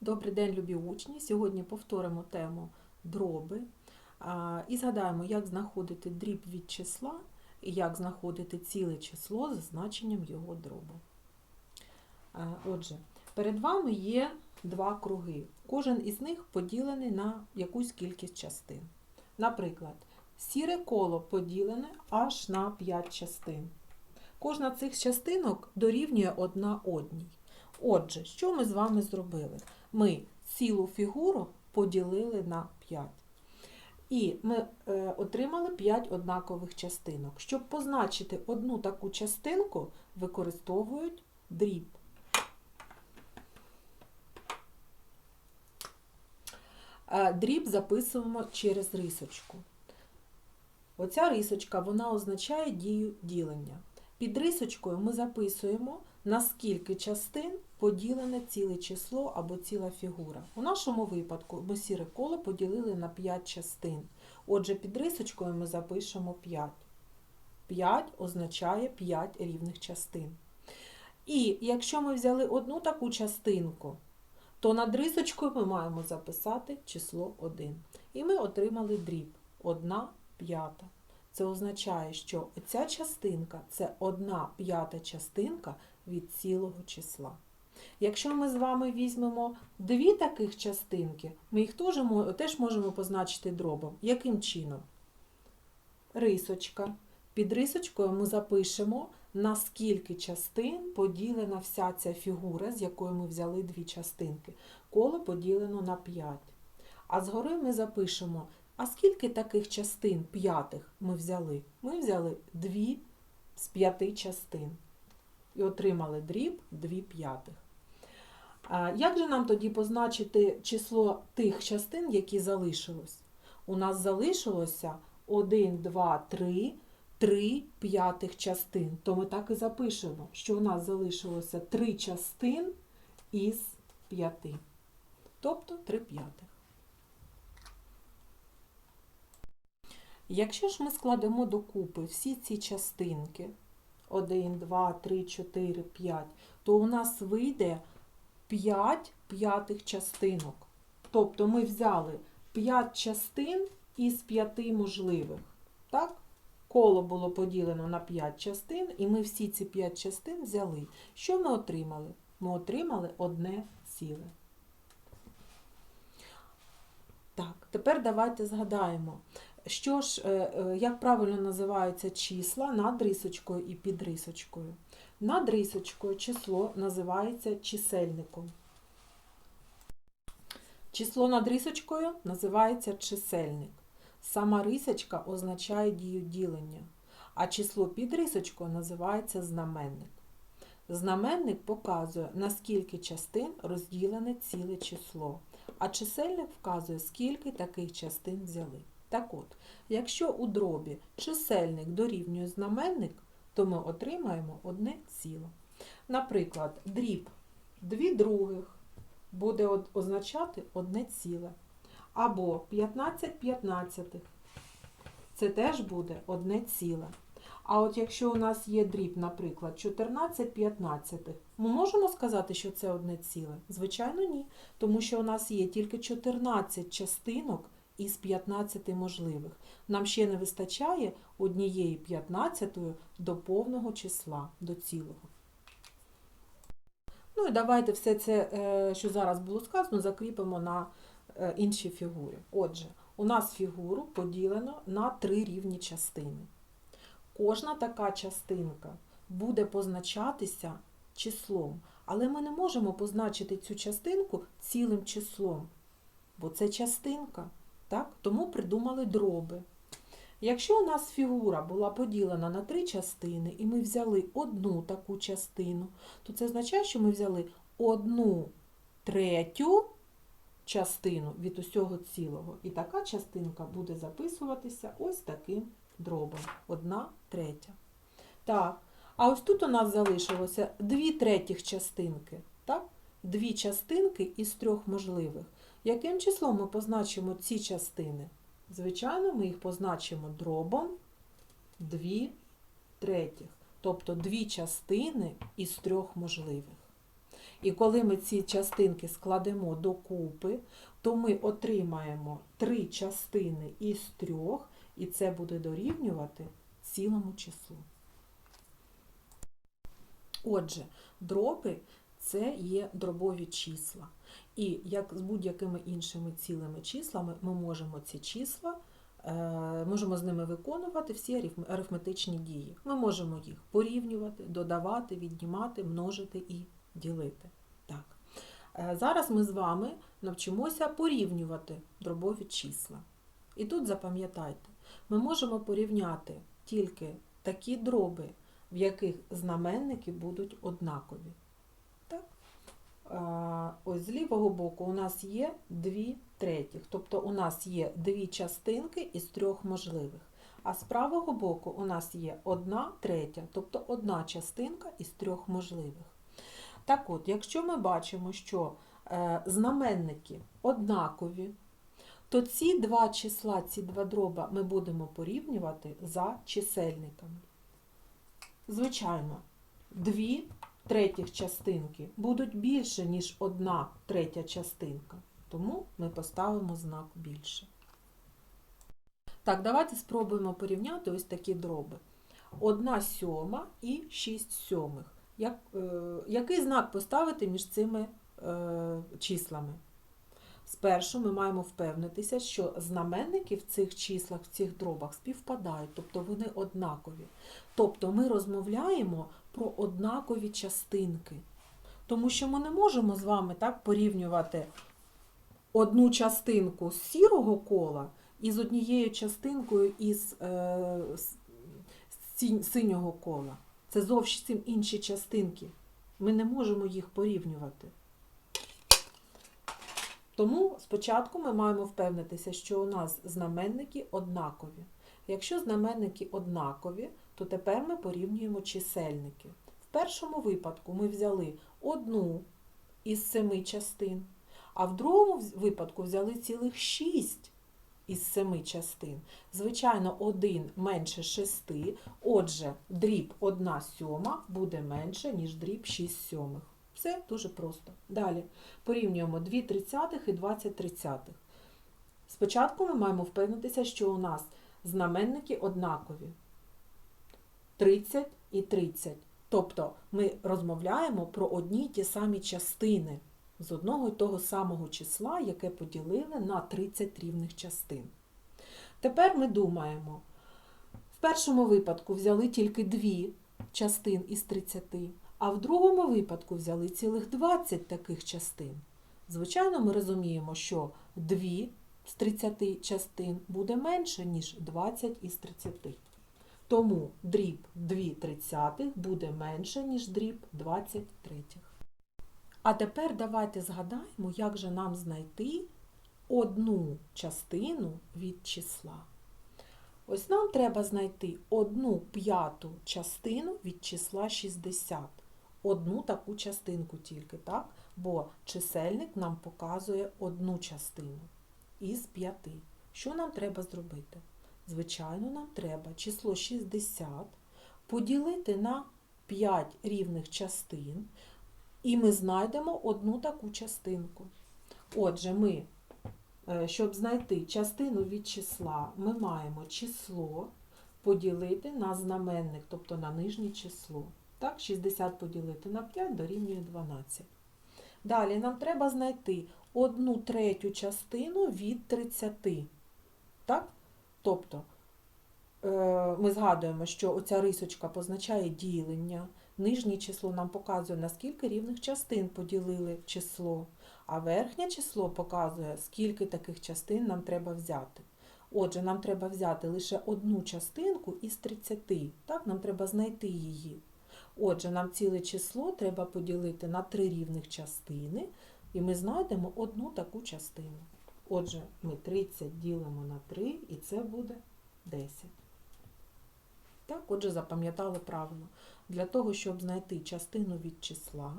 Добрий день, любі учні! Сьогодні повторимо тему дроби і згадаємо, як знаходити дріб від числа і як знаходити ціле число за значенням його дробу. Отже, перед вами є два круги. Кожен із них поділений на якусь кількість частин. Наприклад, сіре коло поділене аж на 5 частин. Кожна з цих частинок дорівнює одна одній. Отже, що ми з вами зробили? Ми цілу фігуру поділили на 5. І ми е, отримали 5 однакових частинок. Щоб позначити одну таку частинку, використовують дріб. Е, Дріб записуємо через рисочку. Оця рисочка вона означає дію ділення. Під рисочкою ми записуємо, на скільки частин поділене ціле число або ціла фігура. У нашому випадку ми сіре коло поділили на 5 частин. Отже, під рисочкою ми запишемо 5. 5 означає 5 рівних частин. І якщо ми взяли одну таку частинку, то над рисочкою ми маємо записати число 1. І ми отримали дріб 1 п'ята. Це означає, що ця частинка це 1 п'ята частинка від цілого числа. Якщо ми з вами візьмемо дві таких частинки, ми їх теж, теж можемо позначити дробом. Яким чином? Рисочка. Під рисочкою ми запишемо, на скільки частин поділена вся ця фігура, з якої ми взяли дві частинки. Коло поділено на 5. А згори ми запишемо, а скільки таких частин п'ятих ми взяли? Ми взяли дві з п'яти частин і отримали дріб 2 п'ятих. Як же нам тоді позначити число тих частин, які залишилось? У нас залишилося 1, 2, 3, 3 п'ятих частин. То ми так і запишемо, що у нас залишилося 3 частин із 5. Тобто 3 п'ятих. Якщо ж ми складемо докупи всі ці частинки, 1, 2, 3, 4, 5, то у нас вийде 5 п'ятих частинок. Тобто ми взяли 5 частин із 5 можливих. Так? Коло було поділено на 5 частин, і ми всі ці 5 частин взяли. Що ми отримали? Ми отримали одне ціле. Так, тепер давайте згадаємо, що ж, е, е, як правильно називаються числа над рисочкою і під рисочкою. Над рисочкою число називається чисельником. Число над рисочкою називається чисельник. Сама рисочка означає дію ділення, а число під рисочкою називається знаменник. Знаменник показує, на скільки частин розділене ціле число, а чисельник вказує, скільки таких частин взяли. Так от, якщо у дробі чисельник дорівнює знаменник, то ми отримаємо одне ціло. Наприклад, дріб 2 других буде означати одне ціле. Або 15 п'ятнадцятих. Це теж буде одне ціле. А от якщо у нас є дріб, наприклад, 14 п'ятнадцятих, ми можемо сказати, що це одне ціле? Звичайно, ні. Тому що у нас є тільки 14 частинок із 15 можливих. Нам ще не вистачає однієї 15 до повного числа, до цілого. Ну і давайте все це, е, що зараз було сказано, закріпимо на е, інші фігури. Отже, у нас фігуру поділено на три рівні частини. Кожна така частинка буде позначатися числом, але ми не можемо позначити цю частинку цілим числом, бо це частинка. Так? Тому придумали дроби. Якщо у нас фігура була поділена на три частини, і ми взяли одну таку частину, то це означає, що ми взяли одну третю частину від усього цілого. І така частинка буде записуватися ось таким дробом. Одна третя. Так. А ось тут у нас залишилося дві третіх частинки. Так? Дві частинки із трьох можливих. Яким числом ми позначимо ці частини? Звичайно, ми їх позначимо дробом 2 третіх, тобто дві частини із трьох можливих. І коли ми ці частинки складемо докупи, то ми отримаємо три частини із трьох, і це буде дорівнювати цілому числу. Отже, дроби це є дробові числа. І як з будь-якими іншими цілими числами ми можемо ці числа, е, можемо з ними виконувати всі арифметичні дії. Ми можемо їх порівнювати, додавати, віднімати, множити і ділити. Так. Е, Зараз ми з вами навчимося порівнювати дробові числа. І тут запам'ятайте, ми можемо порівняти тільки такі дроби, в яких знаменники будуть однакові. Ось з лівого боку у нас є дві третіх, тобто у нас є дві частинки із трьох можливих. А з правого боку у нас є одна третя, тобто одна частинка із трьох можливих. Так от, якщо ми бачимо, що е, знаменники однакові, то ці два числа, ці два дроба ми будемо порівнювати за чисельниками. Звичайно, дві третіх частинки будуть більше, ніж одна третя частинка. Тому ми поставимо знак більше. Так, давайте спробуємо порівняти ось такі дроби. Одна сьома і 6 сьомих. Як, е, який знак поставити між цими е, числами? Спершу ми маємо впевнитися, що знаменники в цих числах, в цих дробах співпадають, тобто вони однакові. Тобто ми розмовляємо про однакові частинки. Тому що ми не можемо з вами так порівнювати одну частинку з сірого кола із однією частинкою із е, синього кола. Це зовсім інші частинки. Ми не можемо їх порівнювати. Тому спочатку ми маємо впевнитися, що у нас знаменники однакові. Якщо знаменники однакові, то тепер ми порівнюємо чисельники. В першому випадку ми взяли одну із семи частин, а в другому випадку взяли цілих шість із семи частин. Звичайно, один менше шести, отже, дріб 1 сьома буде менше, ніж дріб 6 сьомих. Все дуже просто. Далі порівнюємо 2 тридцятих і 20 тридцятих. Спочатку ми маємо впевнитися, що у нас знаменники однакові. 30 і 30. Тобто ми розмовляємо про одні й ті самі частини з одного й того самого числа, яке поділили на 30 рівних частин. Тепер ми думаємо, в першому випадку взяли тільки дві частин із 30, а в другому випадку взяли цілих 20 таких частин. Звичайно, ми розуміємо, що 2 з 30 частин буде менше, ніж 20 із 30. Тому дріб 2 тридцятих буде менше, ніж дріб 20 третіх. А тепер давайте згадаємо, як же нам знайти одну частину від числа. Ось нам треба знайти одну п'яту частину від числа 60. Одну таку частинку тільки, так? Бо чисельник нам показує одну частину із п'яти. Що нам треба зробити? Звичайно, нам треба число 60 поділити на 5 рівних частин, і ми знайдемо одну таку частинку. Отже, ми, е, щоб знайти частину від числа, ми маємо число поділити на знаменник, тобто на нижнє число. Так, 60 поділити на 5 дорівнює 12. Далі нам треба знайти одну третю частину від 30. Так? Тобто е, ми згадуємо, що оця рисочка позначає ділення. Нижнє число нам показує, на скільки рівних частин поділили число, а верхнє число показує, скільки таких частин нам треба взяти. Отже, нам треба взяти лише одну частинку із 30. Так, нам треба знайти її. Отже, нам ціле число треба поділити на три рівних частини, і ми знайдемо одну таку частину. Отже, ми 30 ділимо на 3, і це буде 10. Так, отже, запам'ятали правило. Для того, щоб знайти частину від числа,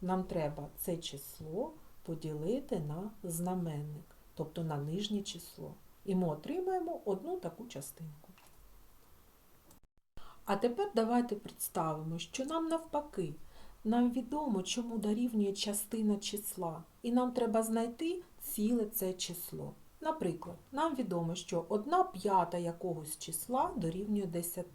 нам треба це число поділити на знаменник, тобто на нижнє число. І ми отримаємо одну таку частинку. А тепер давайте представимо, що нам навпаки нам відомо, чому дорівнює частина числа, і нам треба знайти ціле це число. Наприклад, нам відомо, що 1 п'ята якогось числа дорівнює 10.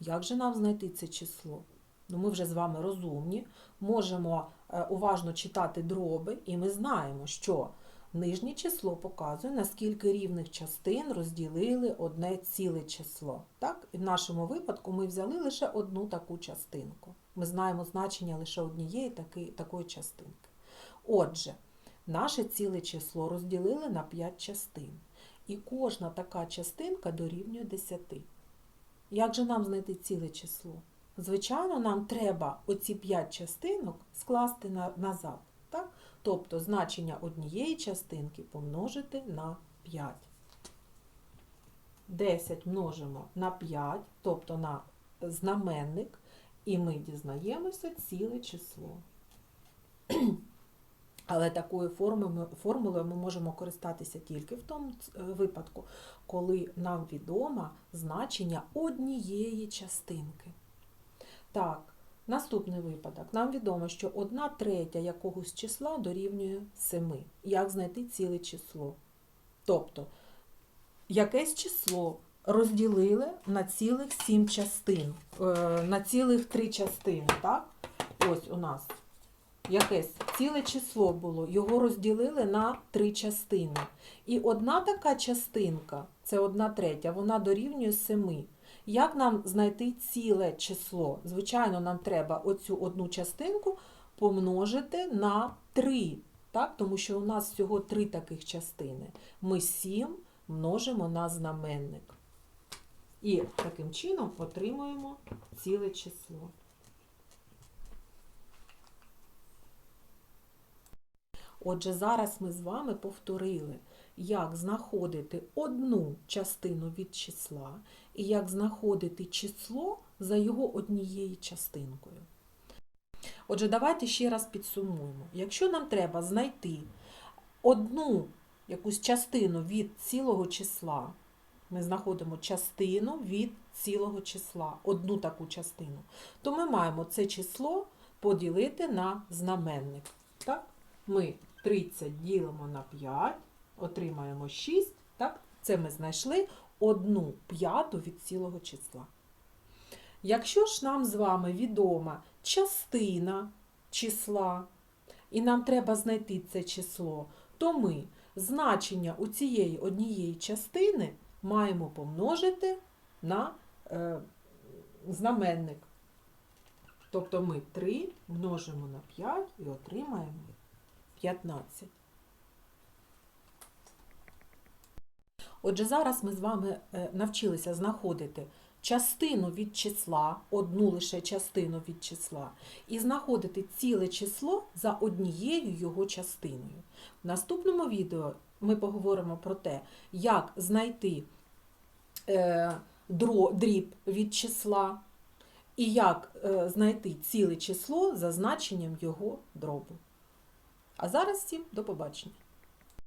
Як же нам знайти це число? Ну, ми вже з вами розумні, можемо е, уважно читати дроби, і ми знаємо, що нижнє число показує, наскільки рівних частин розділили одне ціле число. Так? І в нашому випадку ми взяли лише одну таку частинку. Ми знаємо значення лише однієї такої частинки. Отже, наше ціле число розділили на 5 частин. І кожна така частинка дорівнює 10. Як же нам знайти ціле число? Звичайно, нам треба оці 5 частинок скласти на, назад. Так? Тобто значення однієї частинки помножити на 5. 10 множимо на 5, тобто на знаменник, і ми дізнаємося ціле число. Але такою формулою, ми можемо користатися тільки в тому е, випадку, коли нам відомо значення однієї частинки. Так, наступний випадок. Нам відомо, що 1 третя якогось числа дорівнює 7. Як знайти ціле число? Тобто, якесь число розділили на цілих 7 частин, е, на цілих 3 частини. Так? Ось у нас якесь ціле число було, його розділили на три частини. І одна така частинка, це одна третя, вона дорівнює семи. Як нам знайти ціле число? Звичайно, нам треба оцю одну частинку помножити на 3, так? тому що у нас всього три таких частини. Ми 7 множимо на знаменник. І таким чином отримуємо ціле число. Отже, зараз ми з вами повторили, як знаходити одну частину від числа і як знаходити число за його однією частинкою. Отже, давайте ще раз підсумуємо. Якщо нам треба знайти одну якусь частину від цілого числа, ми знаходимо частину від цілого числа, одну таку частину, то ми маємо це число поділити на знаменник. Так? Ми 30 ділимо на 5, отримаємо 6. Так? Це ми знайшли одну п'яту від цілого числа. Якщо ж нам з вами відома частина числа, і нам треба знайти це число, то ми значення у цієї однієї частини маємо помножити на е, знаменник. Тобто ми 3 множимо на 5 і отримаємо 15. Отже, зараз ми з вами е, навчилися знаходити частину від числа, одну лише частину від числа, і знаходити ціле число за однією його частиною. В наступному відео ми поговоримо про те, як знайти е, дріб від числа і як е, знайти ціле число за значенням його дробу. А зараз всім до побачення!